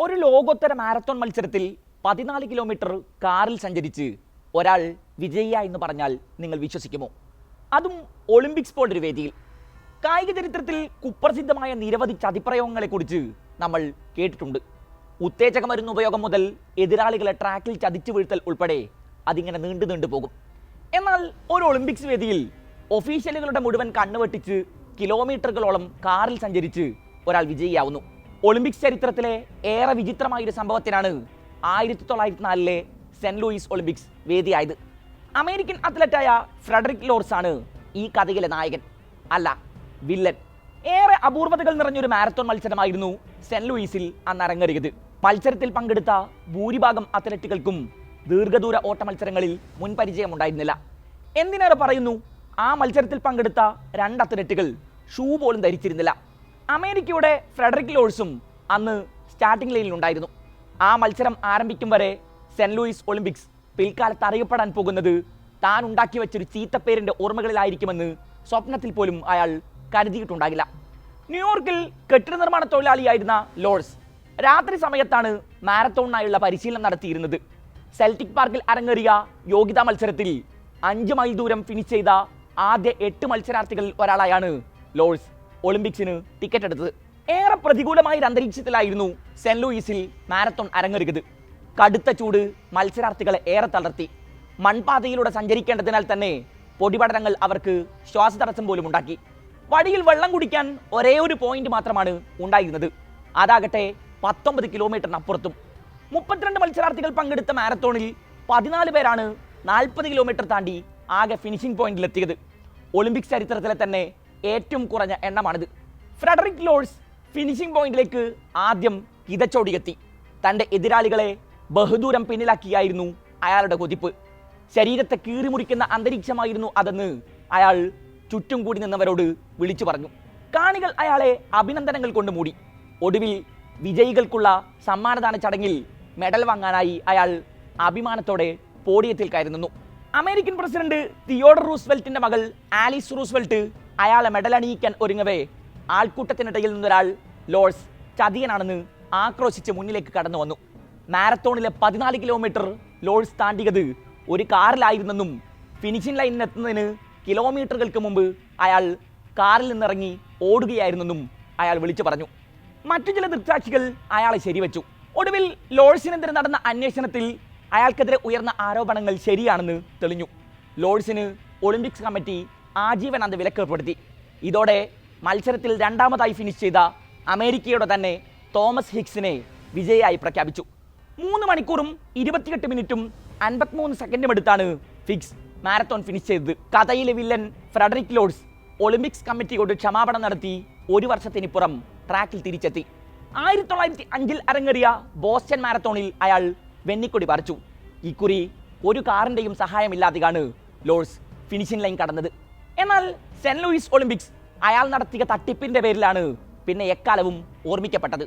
ഒരു ലോകോത്തര മാരത്തോൺ മത്സരത്തിൽ പതിനാല് കിലോമീറ്റർ കാറിൽ സഞ്ചരിച്ച് ഒരാൾ വിജയ എന്ന് പറഞ്ഞാൽ നിങ്ങൾ വിശ്വസിക്കുമോ? അതും ഒളിമ്പിക്സ് പോലൊരു വേദിയിൽ. കായിക ചരിത്രത്തിൽ കുപ്രസിദ്ധമായ നിരവധി ചതിപ്രയോഗങ്ങളെക്കുറിച്ച് നമ്മൾ കേട്ടിട്ടുണ്ട്. ഉത്തേജക മരുന്ന് ഉപയോഗം മുതൽ എതിരാളികളെ ട്രാക്കിൽ ചതിച്ചു വീഴ്ത്തൽ ഉൾപ്പെടെ അതിങ്ങനെ നീണ്ടു നീണ്ടു പോകും. എന്നാൽ ഒരു ഒളിമ്പിക്സ് വേദിയിൽ ഒഫീഷ്യലുകളുടെ മുഴുവൻ കണ്ണുവെട്ടിച്ച് കിലോമീറ്ററുകളോളം കാറിൽ സഞ്ചരിച്ച് ഒരാൾ വിജയിയാവുന്നു. ഒളിമ്പിക്സ് ചരിത്രത്തിലെ ഏറെ വിചിത്രമായ ഒരു സംഭവത്തിനാണ് ആയിരത്തി തൊള്ളായിരത്തി നാലിലെ സെന്റ് ലൂയിസ് ഒളിമ്പിക്സ് വേദിയായത്. അമേരിക്കൻ അത്ലറ്റായ ഫ്രെഡറിക് ലോർസ് ആണ് ഈ കഥയിലെ നായകൻ. അല്ല വില്ലൻ. ഏറെ അപൂർവതകൾ നിറഞ്ഞൊരു മാരത്തോൺ മത്സരമായിരുന്നു സെന്റ് ലൂയിസിൽ അന്ന് അരങ്ങേറിയത്. മത്സരത്തിൽ പങ്കെടുത്ത ഭൂരിഭാഗം അത്ലറ്റുകൾക്കും ദീർഘദൂര ഓട്ട മത്സരങ്ങളിൽ മുൻപരിചയം ഉണ്ടായിരുന്നില്ല എന്തിനേറെ പറയുന്നു? ആ മത്സരത്തിൽ പങ്കെടുത്ത രണ്ട് അത്ലറ്റുകൾ ഷൂ പോലും ധരിച്ചിരുന്നില്ല. അമേരിക്കയുടെ ഫ്രെഡറിക് ലോഴ്സും അന്ന് സ്റ്റാർട്ടിംഗ് ലൈനിൽ ഉണ്ടായിരുന്നു. ആ മത്സരം ആരംഭിക്കും വരെ സെന്റ് ലൂയിസ് ഒളിമ്പിക്സ് പിൽക്കാലത്ത് അറിയപ്പെടാൻ പോകുന്നത് താൻ ഉണ്ടാക്കി വെച്ചൊരു ചീത്തപ്പേരിന്റെ ഓർമ്മകളിലായിരിക്കുമെന്ന് സ്വപ്നത്തിൽ പോലും അയാൾ കരുതിയിട്ടുണ്ടാകില്ല. ന്യൂയോർക്കിൽ കെട്ടിട നിർമ്മാണ തൊഴിലാളിയായിരുന്ന ലോഴ്സ് രാത്രി സമയത്താണ് മാരത്തോണിനായുള്ള പരിശീലനം നടത്തിയിരുന്നത്. സെൽറ്റിക് പാർക്കിൽ അരങ്ങേറിയ യോഗ്യതാ മത്സരത്തിൽ അഞ്ച് മൈൽ ദൂരം ഫിനിഷ് ചെയ്ത ആദ്യ എട്ട് മത്സരാർത്ഥികളിൽ ഒരാളായാണ് ലോഴ്സ് ഒളിമ്പിക്സിന് ടിക്കറ്റ് എടുത്തത് ഏറെ പ്രതികൂലമായ ഒരു അന്തരീക്ഷത്തിലായിരുന്നു സെന്റ് ലൂയിസിൽ മാരത്തോൺ അരങ്ങേറിയത്. കടുത്ത ചൂട് മത്സരാർത്ഥികളെ ഏറെ തളർത്തി. മൺപാതയിലൂടെ സഞ്ചരിക്കേണ്ടതിനാൽ തന്നെ പൊടിപടലങ്ങൾ അവർക്ക് ശ്വാസതടസ്സം പോലും ഉണ്ടാക്കി. വഴിയിൽ വെള്ളം കുടിക്കാൻ ഒരേ ഒരു പോയിന്റ് മാത്രമാണ് ഉണ്ടായിരുന്നത്. അതാകട്ടെ പത്തൊമ്പത് കിലോമീറ്ററിനപ്പുറത്തും മുപ്പത്തിരണ്ട് മത്സരാർത്ഥികൾ പങ്കെടുത്ത മാരത്തോണിൽ പതിനാല് പേരാണ് നാൽപ്പത് കിലോമീറ്റർ താണ്ടി ആകെ ഫിനിഷിംഗ് പോയിന്റിലെത്തിയത് ഒളിമ്പിക്സ് ചരിത്രത്തിലെ തന്നെ ഏറ്റവും കുറഞ്ഞ എണ്ണമാണിത്. ഫ്രെഡറിക് ലോഴ്സ് ഫിനിഷിംഗ് പോയിന്റിലേക്ക് ആദ്യം കിതച്ചോടിയെത്തി. തന്റെ എതിരാളികളെ ബഹുദൂരം പിന്നിലാക്കിയായിരുന്നു അയാളുടെ കൊതിപ്പ്. ശരീരത്തെ കീറിമുറിക്കുന്ന അന്തരീക്ഷമായിരുന്നു അതെന്ന് അയാൾ ചുറ്റും കൂടി നിന്നവരോട് വിളിച്ചു പറഞ്ഞു. കാണികൾ അയാളെ അഭിനന്ദനങ്ങൾ കൊണ്ട് മൂടി. ഒടുവിൽ വിജയികൾക്കുള്ള സമ്മാനദാന ചടങ്ങിൽ മെഡൽ വാങ്ങാനായി അയാൾ അഭിമാനത്തോടെ പോഡിയത്തിൽ കയറി നിന്നു. അമേരിക്കൻ പ്രസിഡന്റ് തിയോഡർ റൂസ്വെൽറ്റിന്റെ മകൾ ആലിസ് റൂസ്വെൽറ്റ് അയാളെ മെഡൽ അണിയിക്കാൻ ഒരുങ്ങവേ. ആൾക്കൂട്ടത്തിനിടയിൽ നിന്നൊരാൾ ലോഴ്സ് ചതിയനാണെന്ന് ആക്രോശിച്ച് മുന്നിലേക്ക് കടന്നു വന്നു. മാരത്തോണിലെ പതിനാല് കിലോമീറ്റർ ലോഴ്സ് താണ്ടിയത് ഒരു കാറിലായിരുന്നെന്നും ഫിനിഷിംഗ് ലൈനിൽ എത്തുന്നതിന് കിലോമീറ്ററുകൾക്ക് മുമ്പ് അയാൾ കാറിൽ നിന്നിറങ്ങി ഓടുകയായിരുന്നെന്നും അയാൾ വിളിച്ചു പറഞ്ഞു. മറ്റു ചില ദൃക്സാക്ഷികൾ അയാളെ ശരിവെച്ചു. ഒടുവിൽ ലോഴ്സിനെതിരെ നടന്ന അന്വേഷണത്തിൽ അയാൾക്കെതിരെ ഉയർന്ന ആരോപണങ്ങൾ ശരിയാണെന്ന് തെളിഞ്ഞു. ലോഴ്സിന് ഒളിമ്പിക്സ് കമ്മിറ്റി ആജീവനാന്ത വിലക്കേർപ്പെടുത്തി. ഇതോടെ മത്സരത്തിൽ രണ്ടാമതായി ഫിനിഷ് ചെയ്ത അമേരിക്കയുടെ തന്നെ തോമസ് ഹിക്സിനെ വിജയിയായി പ്രഖ്യാപിച്ചു. മൂന്ന് മണിക്കൂറും ഇരുപത്തിയെട്ട് മിനിറ്റും അൻപത്തിമൂന്ന് സെക്കൻഡും എടുത്താണ് ഫിക്സ് മാരത്തോൺ ഫിനിഷ് ചെയ്തത്. കഥയിലെ വില്ലൻ ഫ്രെഡറിക് ലോഡ്സ് ഒളിമ്പിക്സ് കമ്മിറ്റിയോട് ക്ഷമാപണം നടത്തി ഒരു വർഷത്തിനിപ്പുറം ട്രാക്കിൽ തിരിച്ചെത്തി. ആയിരത്തി തൊള്ളായിരത്തി അഞ്ചിൽ അരങ്ങേറിയ ബോസ്റ്റൺ മാരത്തോണിൽ അയാൾ വെന്നിക്കൊടി പറിച്ചു. ഇക്കുറി ഒരു കാറിന്റെയും സഹായമില്ലാതെയാണ് ലോഡ്സ് ഫിനിഷിംഗ് ലൈൻ കടന്നത്. എന്നാൽ സെന്റ് ലൂയിസ് ഒളിമ്പിക്സ് അയാൾ നടത്തിയ തട്ടിപ്പിന്റെ പേരിലാണ് പിന്നെ എക്കാലവും ഓർമ്മിക്കപ്പെട്ടത്.